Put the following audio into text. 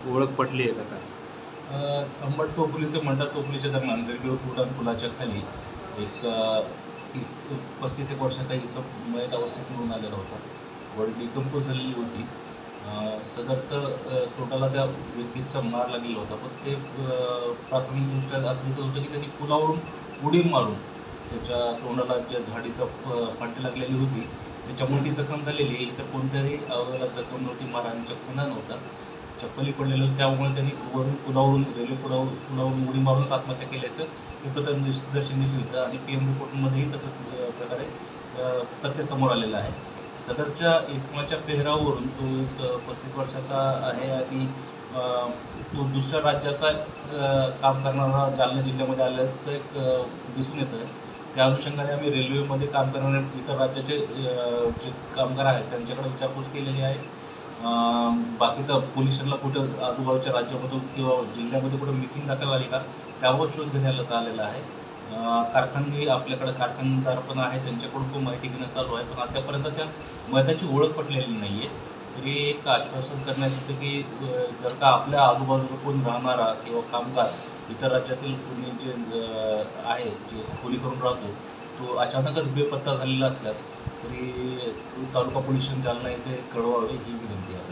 ओळख पटली आहे का काय? अंबड चौफुली ते मंडा चौफुलीच्या दरम्यान रेल्वे उड्डाण पुलाच्या खाली एक तीस पस्तीस एक वर्षाचा इसम मयत अवस्थेत मिळून आलेला होता. बॉडी डिकम्पोज झालेली होती. सदरचं तोटाला त्या व्यक्तीचा मार लागलेला होता. पण ते प्राथमिक प्राथमिकदृष्ट्या असं दिसत होतं की त्यांनी पुलावरून उडी मारून त्याच्या तोंडाला ज्या झाडीचा फाटी लागलेली होती त्याच्यामुळे ती जखम झालेली इतर कोणत्याही अवयवाला जखम नव्हती मारहाणीचा खुणा नव्हता. चप्पली पडलेलं होतं. त्यामुळे त्यांनी वरून पुलावरून रेल्वे पुलावर पुलावरून उडी मारून आत्महत्या केल्याचं हे प्रथम दर्शन दिसून येतं आणि पी एम रिपोर्टमध्येही तसंच प्रकारे तथ्य समोर आलेलं आहे. सदरच्या इस्माच्या पेहरावरून तो एक पस्तीस वर्षाचा आहे आणि तो दुसऱ्या राज्याचा काम करणारा जालना जिल्ह्यामध्ये आल्याचं एक दिसून येतं. त्या अनुषंगाने आम्ही रेल्वेमध्ये काम करणारे इतर राज्याचे जे कामगार आहेत त्यांच्याकडे विचारपूस केलेली आहे. बाकीचं बाकीचा पोलिसांना कुठं आजूबाजूच्या राज्यामधून किंवा जिल्ह्यामध्ये कुठं मिसिंग दाखल आली का त्यावर शोध घेण्यात आलेला आहे. कारखाने आपल्याकडे कारखानदार पण आहे त्यांच्याकडून पण माहिती घेणं चालू आहे पण आतापर्यंत त्या मैद्याची ओळख पटलेली नाही आहे तरी एक आश्वासन करण्यात येतं की जर का आपल्या आजूबाजूला कोण राहणारा किंवा कामगार इतर राज्यातील कोणी जे आहे जे खोली करून राहतो तो अचानकच बेपत्ता झालेला असल्यास तरी तालुका पोलीस स्टेशन जालना येथे कळवावे ही विनंती आहे.